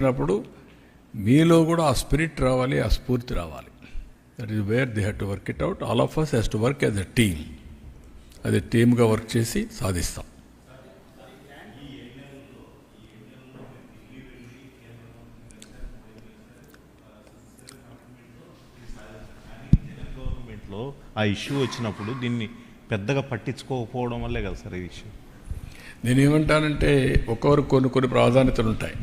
చేసినప్పుడు మీలో కూడా ఆ స్పిరిట్ రావాలి ఆ స్ఫూర్తి రావాలి. That is where they have to work it out all of us has to work as a team అది టీమ్గా వర్క్ చేసి సాధిస్తాం. గవర్నమెంట్లో ఆ ఇష్యూ వచ్చినప్పుడు దీన్ని పెద్దగా పట్టించుకోకపోవడం వల్లే కదా సార్ ఈ ఇష్యూ నేను ఏమంటానంటే ఒక్కొక్కరు కొన్ని కొన్ని ప్రాధాన్యతలు ఉంటాయి.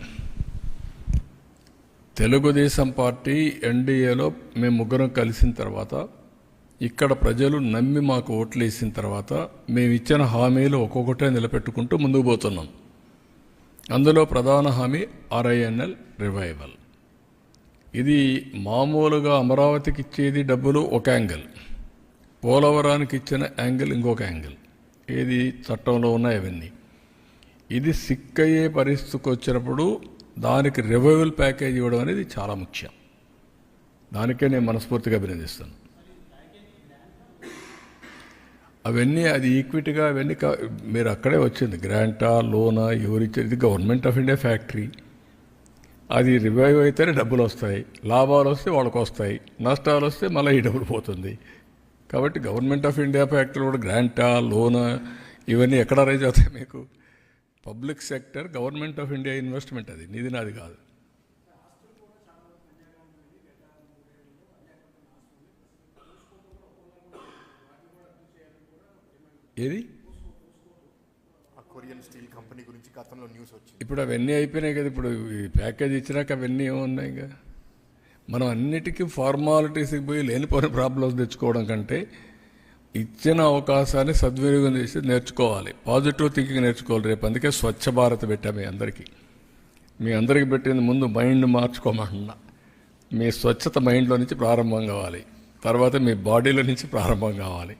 తెలుగుదేశం పార్టీ ఎన్డీఏలో మేము ముగ్గురం కలిసిన తర్వాత ఇక్కడ ప్రజలు నమ్మి మాకు ఓట్లు వేసిన తర్వాత మేము ఇచ్చిన హామీలు ఒక్కొక్కటే నిలబెట్టుకుంటూ ముందుకు పోతున్నాం. అందులో ప్రధాన హామీ ఆర్ఐఎన్ఎల్ రివైవల్. ఇది మామూలుగా అమరావతికి ఇచ్చేది డబ్బులు ఒక యాంగిల్ పోలవరానికి ఇచ్చిన యాంగిల్ ఇంకొక యాంగిల్. ఏది చట్టంలో ఉన్నాయి అవన్నీ. ఇది సిక్ అయ్యే పరిస్థితికి వచ్చినప్పుడు దానికి రివైవల్ ప్యాకేజ్ ఇవ్వడం అనేది చాలా ముఖ్యం. దానికే నేను మనస్ఫూర్తిగా అభినందిస్తాను. అవన్నీ అది ఈక్విటీగా అవన్నీ మీరు అక్కడే వచ్చింది. గ్రాంటా లోనా ఎవరిచ్చారు ఇది గవర్నమెంట్ ఆఫ్ ఇండియా ఫ్యాక్టరీ అది రివైవ్ అయితేనే డబ్బులు వస్తాయి. లాభాలు వస్తే వాళ్ళకి వస్తాయి. నష్టాలు వస్తే మళ్ళీ ఈ డబ్బులు పోతుంది. కాబట్టి గవర్నమెంట్ ఆఫ్ ఇండియా ఫ్యాక్టరీ కూడా గ్రాంటా లోనా ఇవన్నీ ఎక్కడ రైజ్ అవుతాయి మీకు? Public sector government of India investment అది నీది నాది కాదు. ఏది? కొరియన్ స్టీల్ కంపెనీ గురించి గతంలో న్యూస్ వచ్చింది. ఇప్పుడు అవన్నీ అయిపోయినాయి కదా ఇప్పుడు ఈ ప్యాకేజ్ ఇచ్చినాక అవన్నీ ఏమున్నాయి ఇంకా? మనం అన్నిటికీ ఫార్మాలిటీస్కి పోయి లేనిపోయిన ప్రాబ్లమ్స్ తెచ్చుకోవడం కంటే ఇచ్చిన అవకాశాన్ని సద్వినియోగం చేసి నేర్చుకోవాలి. పాజిటివ్ థింకింగ్ నేర్చుకోవాలి రేపు. అందుకే స్వచ్ఛ భారత్ పెట్టా మీ అందరికీ. మీ అందరికీ పెట్టింది ముందు మైండ్ మార్చుకోమంటున్నా మీ స్వచ్ఛత మైండ్లో నుంచి ప్రారంభం కావాలి. తర్వాత మీ బాడీలో నుంచి ప్రారంభం కావాలి.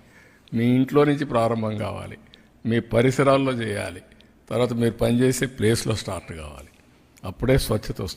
మీ ఇంట్లో నుంచి ప్రారంభం కావాలి. మీ పరిసరాల్లో చేయాలి. తర్వాత మీరు పనిచేసే ప్లేస్లో స్టార్ట్ కావాలి. అప్పుడే స్వచ్ఛత వస్తుంది.